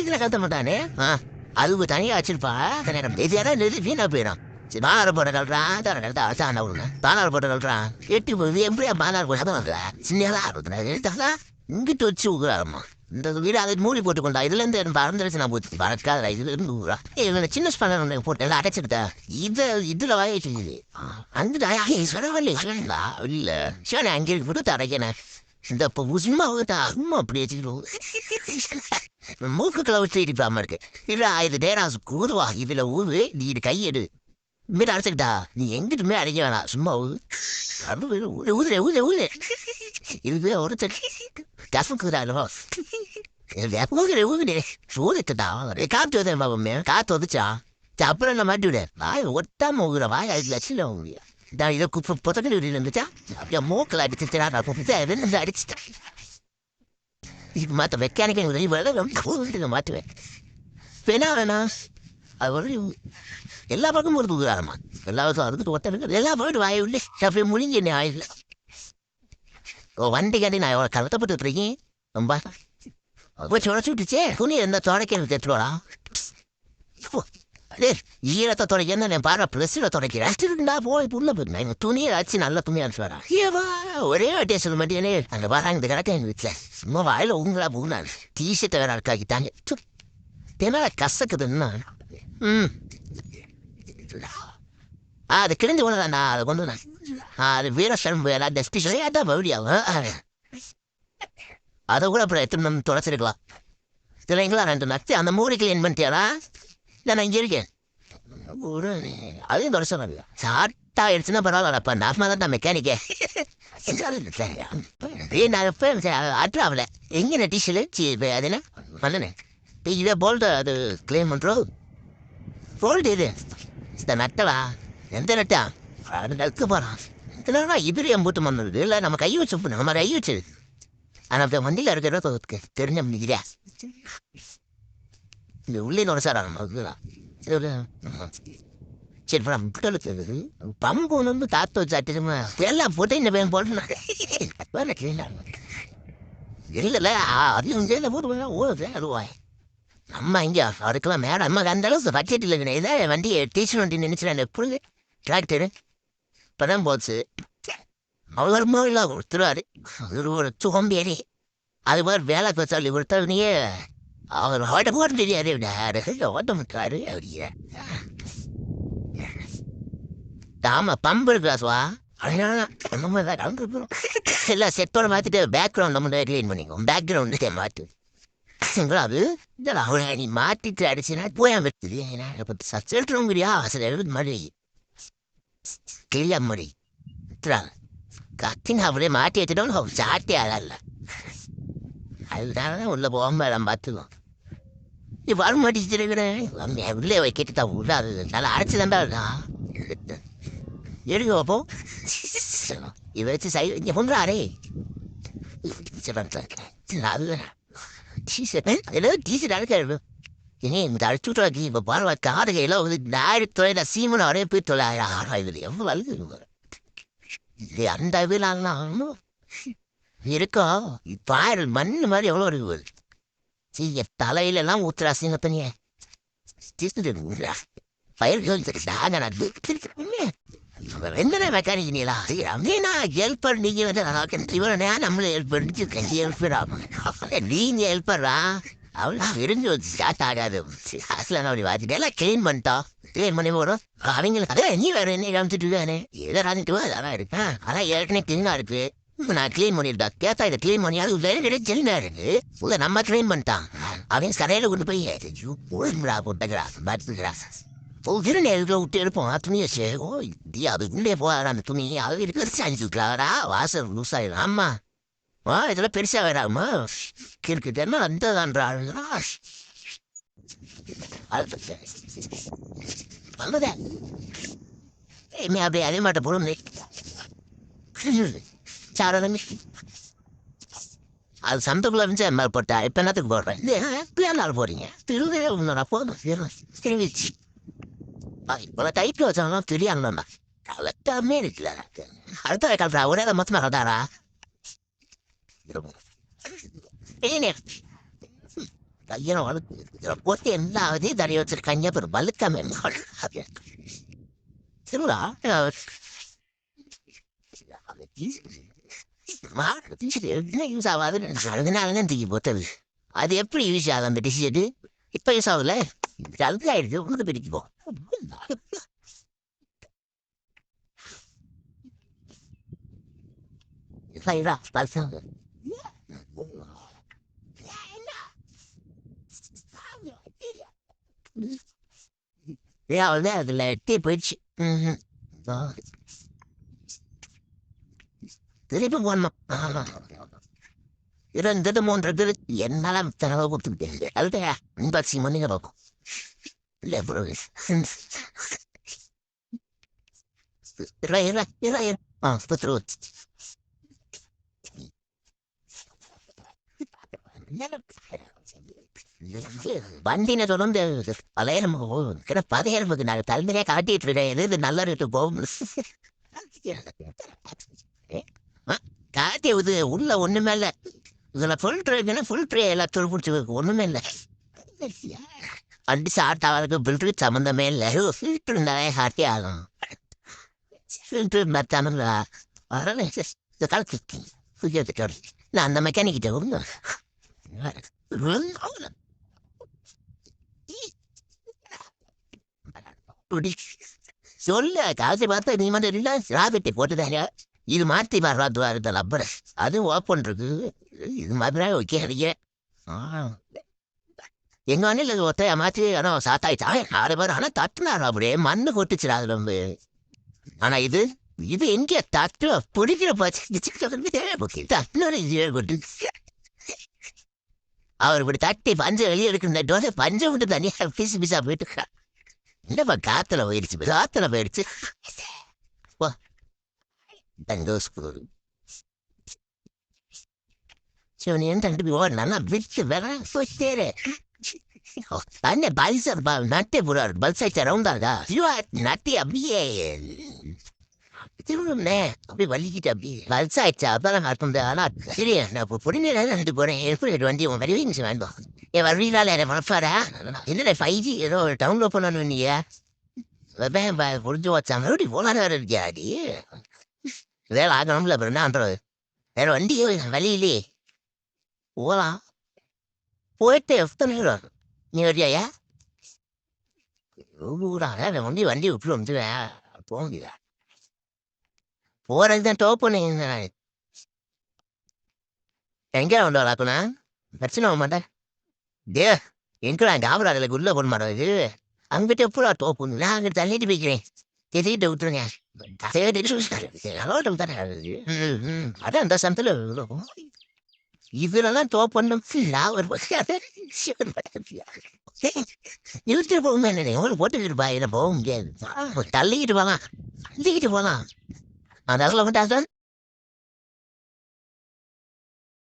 சீக்கிரம் கத்த மாட்டானே? ஆ அதுக்கு தனியா வச்சிருப்பா. நேரம் எதியாரா நிறுத்தி வீணா போயிடும். சரி பாலாறு போட்ட கல்றான் தர கல்றா அசான விடுங்க பாலாறு போட்ட கல்றான் எட்டி போய் எப்படியா பாலாறு போட்ட தான் சின்னதா இருக்கும் எடுத்தாங்களா இங்கிட்டு வச்சு விடுறாருமா இந்த வீடு அதை மூடி போட்டு கொண்டா இதுல இருந்து எனக்கு பறந்துருச்சு நான் போச்சு பறக்காத இதுல இருந்து விடுறா இதுல சின்ன ஸ்பேனர் போட்டு எல்லாம் அடைச்சிருந்தா இத இதுல வாய செஞ்சது அந்த சொல்லவில்லை சொல்லா இல்லை. சிவனை அங்கே போட்டு தரைக்கணே இந்த இப்போ உசுமா அம்மா அப்படி வச்சுக்கிட்டு மூக்குக்களை வச்சு இடிப்பாம இருக்கு. இல்ல இது டேராஸ் கூதுவா. இதுல ஊது நீ இது கையெடு மீன் அடைச்சிக்கிட்டா நீ எங்கிட்டுமே அடைக்க வேணாம். சும்மா ஊது. அது ஊது ஊதுல ஊதுல ஊது இது ஒரு டஃபுக்குறாலோ ஊதுல ஊதுல ஊதிட்டுடா. காத்து வந்து பாபம்மே காத்து வந்துச்சா அப்புறம் என்ன மாட்டி விட. வாய் ஒட்டாம ஊகுற வாய் அதுக்கு லட்சம் முடியும் நான் இதை குப்பை புத்தகம் இருந்துச்சா அப்படியே மூக்கில் அடிச்சுட்டா நான் அடிச்சுட்டேன் இதுக்கு மாற்ற மெக்கானிக்கல் உதவி வேலை மாற்றுவேன் வேணா வேணா. அது ஒரு எல்லா பக்கமும் ஒரு உதாரணமா எல்லா வருஷம் அதுக்கு ஒத்த இருக்கு எல்லா பக்கம் வாய் உள்ளே அப்படியே முடிஞ்சு என்ன ஆயிடல வண்டி கண்டி நான் எவ்வளோ கலத்தப்பட்டு இருக்கேன் ரொம்ப போய் சுடச்சு விட்டுச்சே. துணி எந்த தொடக்க எடுத்துடா அதே ஈரத்தை துடைக்க என் பாரு ப்ரெஸ்ஸில் துடைக்கிறேன் நான் போய் புள்ள போயிருந்தேன் துணியை அடிச்சு நல்ல துணியாக அடிச்சு வரா ஏவா ஒரே வாட்டியா சொல்ல மாட்டேனே அங்கே வராங்க இந்த கிடக்க எங்கள் வீட்டில் சும்மா வாயில் உங்களா பூனான் டிஷர்ட்டை வேற அடக்காக்கிட்டாங்க தெனால கசக்குதுன்னா ம் ஆ அது கிழிஞ்சு கொண்டுதாண்ணா அதை கொண்டு நான் அது வீரசம்பு எல்லாம் டஸ்டி சொல்லி அதான் மறுபடியும் அதை கூட அப்புறம் எத்தனை நம்ம தொலைச்சிருக்கலாம் இல்லைங்களா ரெண்டு நச்சு அந்த மூடி கிளீன் பண்ணிட்டியாரா நான் இங்கே இருக்கேன் ஒரு அதையும் தொடச்சிடலாம் சாட்டா ஆயிடுச்சுன்னா பரவாயில்லப்பா நான் தான் நான் மெக்கானிக்கே நான் இப்போ அட்ராவில் எங்கே டீஷர்ட் அது என்ன பண்ணனே இதை போல்ட்டு அது கிளீன் பண்ணுறோம் போல்ட் இது இந்த நட்டவா எந்த நட்டா அது நட்டு போகிறான் இதெல்லாம் இது எம்பூட்டு வந்தது இல்லை நம்ம கை வச்சு நம்ம கை வச்சது ஆனால் அந்த வண்டியில் தெரிஞ்ச இந்த உள்ளே நுழைச்சாரா நம்ம இதுதான் சரி அப்புறம் பிள்ளைகளுக்கு பம்பு வந்து தாத்த வச்சாட்டுமா எல்லாம் போட்டு இந்த பையன் போட்டு இல்லைல்ல அதையும் ஜெயில போட்டு ஓடுது அதுவாய் நம்ம இங்கே அதுக்கெல்லாம் மேடம். அம்மா அந்த அளவுக்கு பட்ஜெட் இல்லை இதே வண்டி டீச்சர் வண்டி நினச்சிடாங்க எப்படி டிராக்டரு இப்போ தான் போச்சு. அவர் இல்லை கொடுத்துருவாரு அது ஒரு சோம்பேறி அது மாதிரி வேலை சொல்லி கொடுத்தவனையே அவர் ஓட்ட போட தெரியாது ஓட்ட மாட்டாரு அப்படியே ஆமா பம்பு இருக்காசுவா அதனால நம்ம தான் கலந்து போகிறோம் எல்லாம் செட்டோட மாற்றிட்டு பேக்ரவுண்ட் நம்ம க்ளீன் பண்ணிக்குவோம் பேக்ரவுண்டு மாற்று சரிங்களா அது இதெல்லாம் அவனை நீ மாற்றிட்டு அடிச்சுனா போய் வெட்டுது ஏன்னா இப்போ சச்செடுத்துறோங்கிறியா சில எழுபது மாதிரி கிளியா மாதிரி கத்தின் அவரே மாட்டி வச்சுட்டோம் சாட்டி அதல்ல அதுதான் உள்ளே போகாமல் நம்ம நீ வர மாட்டேங்கிறேன் உள்ளே கேட்டு தான் உள்ள அது நல்லா அரைச்சி தான்டா எடுங்க வைப்போம் இவ வச்சு சை இங்கே பண்ணுறாரே அது இந்த சீமன் அவரே போய் தொள்ளாயிரம். ஆறாம் இதில் இது அந்த இதில் இருக்கா? இப்போ மண் மாதிரி எவ்வளோ இருக்குது சீ தலையிலலாம் ஊத்துறா சிங்க தனிய பயிர் வெந்தன மெக்கானிக் நீலா அப்படின்னா ஹெல்ப்பர்? நீங்க வந்து இவரனே நம்மள ஹெல்ப் பண்ணிச்சு கஞ்சி ஹெல்ப்பர் ஆகும் நீங்க ஹெல்ப்பரா அவளா விரிஞ்சு வச்சு ஸ்டார்ட் ஆகாது ஹாஸ்ல அப்படி வாத்திட்டு? எல்லாம் கிளீன் பண்ணிட்டோம் கிளீன் பண்ணி போடும் அவங்களுக்கு அதே நீ வேறு என்ன காமிச்சிட்டு இருக்கானே. எதை ராஞ்சிட்டு அதெல்லாம் இருக்கேன் அதான் ஏற்கனவே கிளீனா இருக்கு. நான் க்ளீன் பண்ணிருந்தா கேட்டா இதை க்ளீன் பண்ணி அது வேற வேற ஜெல்னா இருக்கு உள்ள நம்ம க்ளீன் பண்ணிட்டான். அவன் கடையில் கொண்டு போய் ஒழுங்குடா போட்டுக்கிறா பார்த்துக்கிறா ஒவ்வொரு நேரத்தில் விட்டு எடுப்போம் துணியை சே ஓ இது உள்ளே போகிற அந்த துணி அது இருக்கிற செஞ்சுக்கலாடா வாசல் லூஸ் ஆயிடும். ஆமா ஆ இதெல்லாம் பெருசாக வேறாமா கிறுக்கிட்டேன்னா அந்த தான்றாளுங்களா வந்ததே. அப்படியே அதே மாட்ட போடுங்க சாரணமே அது சந்தைக்குள்ள இருந்து மாதிரி போட்டா இப்போ என்னத்துக்கு போடுறேன்? இது நாள் போறீங்க? திருவே உன்னோட போதும் திருவிச்சு இப்போ டைப்பில் வச்சாலும் தெரியாங்கண்ணா கலட்டாமே இருக்குல்ல அடுத்த கலட்டா ஒரே அதை மொத்தமாக கலட்டாரா? கையனை கையில வளர்த்து போட்டு எல்லாவதையும் தடைய வச்சிருக்காங்க அப்புறம் வலுக்காம திருவிழா? என்ன யூஸ் ஆகாதுன்னு அதனால தான் தூக்கி போட்டது அது எப்படி யூஸ் ஆகும் அந்த டிஷர்ட்டு இப்போ யூஸ் ஆகுதுல அது ஆயிடுச்சு உனக்கு பிரிக்குவோம் Hayra, baksana. Ja, det er det det போயிடுச்சு திருப்பி போடணும். இரண்டு மூன்று மூன்றது என்னால தரவை கொடுத்துக்கிட்டேன் அதுதான் அன்பாக்சிங் பண்ணி பார்க்கும் இல்லை ப்ரோ. இரு இரு இரு இரு. ஆ பத்து வண்டின தொடர்ந்து பழையம் கிட்ட பதையரம்புக்கு நாங்கள் தலைமையாக காட்டிட்டு இருக்கேன். எது நல்ல ரேட்டு போகும். காத்தி இது உள்ள ஒண்ணுமே இல்லை இதுல ஃபுல் இருக்குன்னா ஃபுல் ட்ரே எல்லாத்தையும் பிடிச்சி ஒண்ணுமே இல்லை. வண்டி ஸ்டார்ட் ஆகிறதுக்கு ஃபில்டருக்கு சம்மந்தமே இல்லை. ஃபில்டர் இருந்தாலே ஹாட்டி ஆகும். ஃபில்டர் மத்தாமல் வரல. இந்த காலத்துக்கு நான் அந்த மெக்கானிக்கிட்ட ஒன்று சொல்லு காசு பார்த்தா நீ மட்டும் இல்லை போட்டு போட்டுதாங்க இது மாற்றி வர்றது வருது லப்பர் அது ஓப்பன் இருக்கு. இது மாதிரி ஓகே அடிக்க எங்க அண்ணில் ஒருத்த மாற்றி ஆனால் சாத்தாயிட்டா. ஆறு பேர் ஆனால் தட்டுனாரு அப்படியே. மண்ணு கொட்டுச்சுடா அது ரொம்ப ஆனா இது இது எங்கே தட்டு? பிடிக்கிற பச்சு தட்டுனு கொட்டு. அவர் இப்படி தட்டி பஞ்சை வெளியே எடுக்கிற டோசை பஞ்சை விட்டு தனியாக பீஸ் பிசா போயிட்டு. என்னப்பா காத்தில் போயிடுச்சு காத்தில் போயிடுச்சு தங்கோ ஸ்கூல் சிவனியன் தண்டு ஓ நல்லா விட்டு வேற போயிட்டேரு தன்னை பல்சர் நட்டே புறாரு பல்சை ரவுண்டாதா நட்டி அப்படியே திரும்பும்னே அப்படி வலிக்கிட்டு அப்படி வயசாயிடுச்சு அப்பதான் அர்த்தம் ஆனா சரி நான் இப்போ பொடிநேரம் நடந்து போறேன் எப்படி வண்டி உன் வரவே நிமிஷம் வேண்டாம் என் வருவீங்களா என்ன மனப்பாரா என்னடா ஃபைவ் ஜி ஏதோ டவுன்லோட் பண்ணணும் நீங்க புரிஞ்சு வச்சா மறுபடியும் போலான்னு வேற இருக்கியா அடி வேலை ஆகணும்ல அப்புறம் என்ன பண்ணுறது வேற வண்டி வழியிலே. போலாம். போயிட்டு எத்தனை நேரம் நீ வரியாயா ஊரா வண்டி வண்டி விட்டு வந்துடுவேன் போக முடியல. போறது தான் டோப் பண்ணீங்க எங்கே வந்து வளர்க்கணா பிரச்சனை ஆக மாட்டேன். டே எங்கடா ஞாபகம் அதில் உள்ள போட மாட்டோம் இது அங்கிட்ட எப்படா டோப் நான் அங்கே தள்ளிட்டு போய்க்கிறேன். தெரியிட்டு விட்டுருங்க. அதான் அந்த சமத்தில் இதுலலாம் டோப் பண்ணும் நான் ஒரு போட்டுக்கிட்டு பா என்ன போக முடியாது தள்ளிக்கிட்டு போகலாம் தள்ளிக்கிட்டு போகலாம் அதெல்லாம் வந்து